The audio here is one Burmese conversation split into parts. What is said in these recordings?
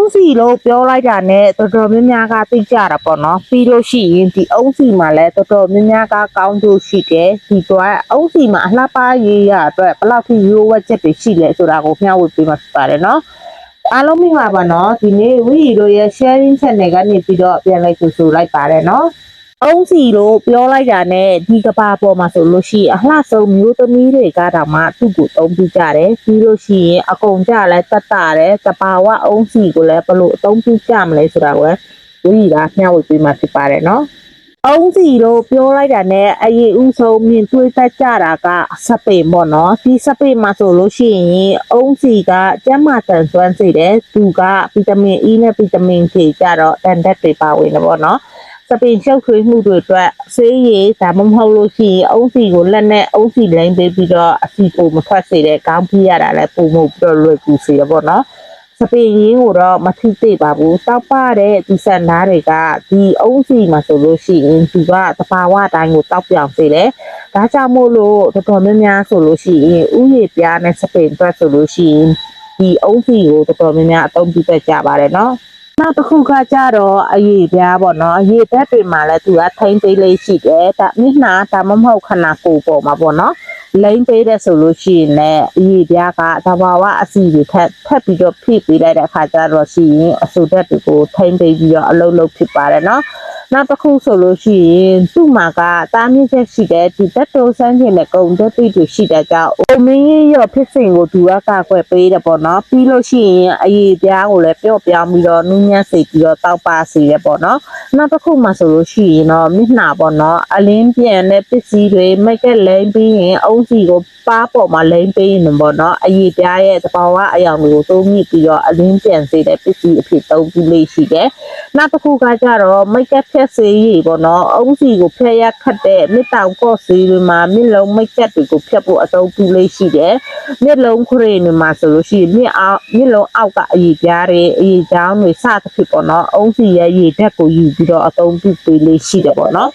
ုံးစီလို့ပြောလိုက်တာနဲ့တော်တော်များများကသိကြတာပေါ့နော်ပြီးလို့ရှိရင်ဒီအုံးစီမှာလည်းတော်တော်များများကကောင်းကျိုးရှိတယ်ဒီတော့အုံးစီမှာအလှပရေးရအတွက်ဘယ်လောက်ထိရိုးဝက်ချက်တွေရှိလဲဆိုတာကိုမျှဝေပေးမှာဖြစ်ပါတယ်နော်အားလုံးမင်္ဂလာပါနော်ဒီနေ့ဝီရီတို့ရဲ့ sharing channel ကနေပြီးတော့ပြန်လိုက်ကြိုဆိုလိုက်ပါတယ်နော် အုံးစီလို့ပြောလိုက်တာနဲ့ဒီကဘာပေါ်မှာဆိုလို့ရှိရင်အလှဆုံးမျိုးသမီးတွေကတောင်မှသူ့ကိုသုံးပြကြတယ်ပြီးလို့ရှိရင်အကုန်ကြလဲတတ်တာတယ်တဘာဝအုံးစီကိုလည်းဘလို့အသုံးပြကြမလဲဆိုတာကိုလည်းဝီကမျှဝေပေးမှဖြစ်ပါတယ်နော်အုံးစီလို့ပြောလိုက်တာနဲ့အရေးဥဆုံးမြင်တွေးတတ်ကြတာကစပိန်ပေါ့နော်ဒီစပိန်မှာဆိုလို့ရှိရင်အုံးစီကကျန်းမာတန်ဆွမ်းစေတယ်သူကဗီတာမင် E နဲ့ဗီတာမင် K ကြတော့တန်တက်တွေပါဝင်တယ်ပေါ့နော် စပင်ရှုပ်ထွေးမှုတွေအတွက်ဆေးရည်ဒါမှမဟုတ်လို့ရှိရင်အုံးစီကိုလက်နဲ့အုံးစီလိမ့်ပေးပြီးတော့အစီကိုမထွက်စေတဲ့ကောင်းပြရတာလည်းပုံမှုပြီးတော့လွယ်ကူစေရပေါ့နော်စပင်ရင်းကိုတော့မထိသိပါဘူးတောက်ပတဲ့ဒီဆန်သားတွေကဒီအုံးစီမှာဆိုလို့ရှိရင်သူကတဘာဝအတိုင်းကိုတောက်ပြောင်စေတယ်ဒါကြောင့်မို့လို့တော်တော်များများဆိုလို့ရှိရင်ဥယျာဉ်ပြားနဲ့စပင်အတွက်ဆိုလို့ရှိရင်ဒီအုံးစီကိုတော်တော်များများအသုံးပြုတတ်ကြပါတယ်နော် နောက်တစ်ခုကကြတော့အရေးပြားပေါ့နော်အရေးသက်တွေမှာလည်းသူကထိမ့်သေးလေးရှိတယ်ဒါမျက်နှာဒါမှမဟုတ်ခန္ဓာကိုယ်ပေါ်မှာပေါ့နော်လိမ့်ပေးတဲ့ဆိုလို့ရှိရင်လည်းအရေးပြားကသဘာဝအစီတွေထက်ထပ်ပြီးတော့ဖိပေးလိုက်တဲ့အခါကျတော့ရှိရင်အဆူတက်တွေကိုထိမ့်ပေးပြီးတော့အလုံးလုံးဖြစ်ပါတယ်နော် နောက်တစ်ခုဆိုလို့ရှိရင်သူ့မှာကတားမြင့်ချက်ရှိတဲ့ဒီတက်တိုးဆန်းခြင်းနဲ့ဂုံတက်တိတွေရှိတဲ့ကြောင့်အိုမင်းကြီးရောဖြစ်စဉ်ကိုသူကကာကွယ်ပေးတယ်ပေါ့နော်ပြီးလို့ရှိရင်အရေးပြားကိုလည်းပျော့ပြောင်းပြီးတော့နူးညံ့စေပြီးတော့တောက်ပါစေတယ်ပေါ့နော်နောက်တစ်ခုမှဆိုလို့ရှိရင်တော့မျက်နှာပေါ့နော်အလင်းပြန်တဲ့ပစ္စည်းတွေမိတ်ကလိမ့်ပြီးရင်အုံးစီကို ပါပေါ်မှာလိမ့်ပေးရင်ပေါ့နော်အရေးပြားရဲ့သဘာဝအယောင်တွေကိုသုံးမိပြီးတော့အလင်းပြန်စေတဲ့ပစ္စည်းအဖြစ်သုံးပြီးလေးရှိတယ်နောက်တစ်ခုကကြတော့မိတ်ကဖြက်စေးကြီးပေါ့နော်အုံးစီကိုဖျက်ရခတ်တဲ့မြစ်တောင်ကော့စီတွေမှာမျက်လုံးမိတ်ကတွေကိုဖျက်ဖို့အသုံးပြုလေးရှိတယ်မျက်လုံးခရီတွေမှာဆိုလို့ရှိရင်မျက်အောက်မျက်လုံးအောက်ကအည်ပြားတွေအည်ချောင်းတွေစသဖြင့်ပေါ့နော်အုံးစီရဲ့ရည်ဓာတ်ကိုယူပြီးတော့အသုံးပြုပေးလေးရှိတယ်ပေါ့နော်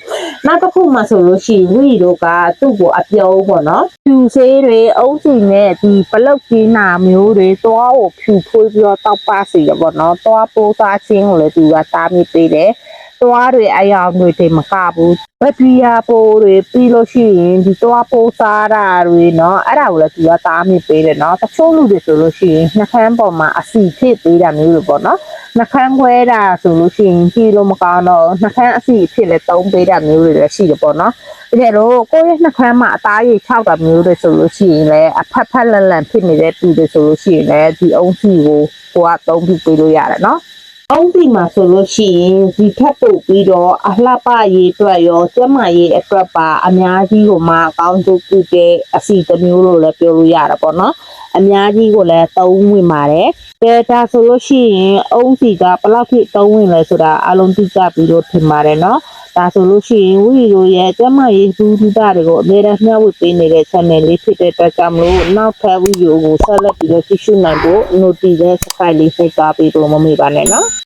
နောက်တစ်ခုမှဆိုလို့ရှိရင်ဝီတို့ကသူ့ကိုအပြုံးပေါ့နော်ဖြူဆေးတွေအုံးစီနဲ့ဒီပလုတ်ကြီးနာမျိုးတွေသွားကိုဖြူဖွေးပြီးတော့တောက်ပစီရပေါ့နော်သွားပိုးသားချင်းကိုလည်းသူကတားမြစ်ပေးတယ် သွားတွေအယောင်တွေတိတ်မကဘူးဘက်ထရီယာပိုးတွေပြီးလို့ရှိရင်ဒီသွားပိုးစားတာတွေเนาะအဲ့ဒါကိုလည်းသူကသားမြစ်ပေးတယ်เนาะတချို့လူတွေဆိုလို့ရှိရင်နှာခမ်းပေါ်မှာအစီဖြစ်ပေးတာမျိုးတွေပေါ့เนาะ နှခမ်းခွဲတာဆိုလို့ရှိရင်ကြည်လို့မကောင်းတော့နှခမ်းအစီအဖြစ်လည်းတုံးပေးတာမျိုးတွေလည်းရှိတယ်ပေါ့နော်တကယ်လို့ကိုယ့်ရဲ့နှခမ်းမှာအသားရည်ခြောက်တာမျိုးတွေဆိုလို့ရှိရင်လည်းအဖက်ဖက်လန့်လန့်ဖြစ်နေတဲ့ပြည်တွေဆိုလို့ရှိရင်လည်းဒီအုံးစီကိုကိုကတုံးပြီးပေးလို့ရတယ်နော်အောင်းဒီမှာဆိုလို့ရှိရင်ဒီထက်ပုတ်ပြီးတော့အလှပရေးအတွက်ရောကျမရေးအတွက်ပါအများကြီးကိုမှအကောင်းဆုံးပြုတဲ့အစီအမျိုးလို့လည်းပြောလို့ရတာပေါ့နော် အများကြီးကိုလည်းသုံးဝင်ပါတယ်ကဲဒါဆိုလို့ရှိရင်အုံးစီကဘယ်လောက်ထိသုံးဝင်လဲဆိုတာအလုံးသိကြပြီးတော့ထင်ပါတယ်နော်ဒါဆိုလို့ရှိရင်ဝီရိုရဲ့ကျမရေးဘူးဒုတာတွေကိုအများအားမျှဝေပေးနေတဲ့ channel လေးဖြစ်တဲ့အတွက်ကြောင့်မလို့နောက်ထပ်ဝီရိုကိုဆက်လက်ပြီးတော့ကြည့်ရှုနိုင်ဖို့ notification လေးဆက်သွားပြီးတော့မမေ့ပါနဲ့နော်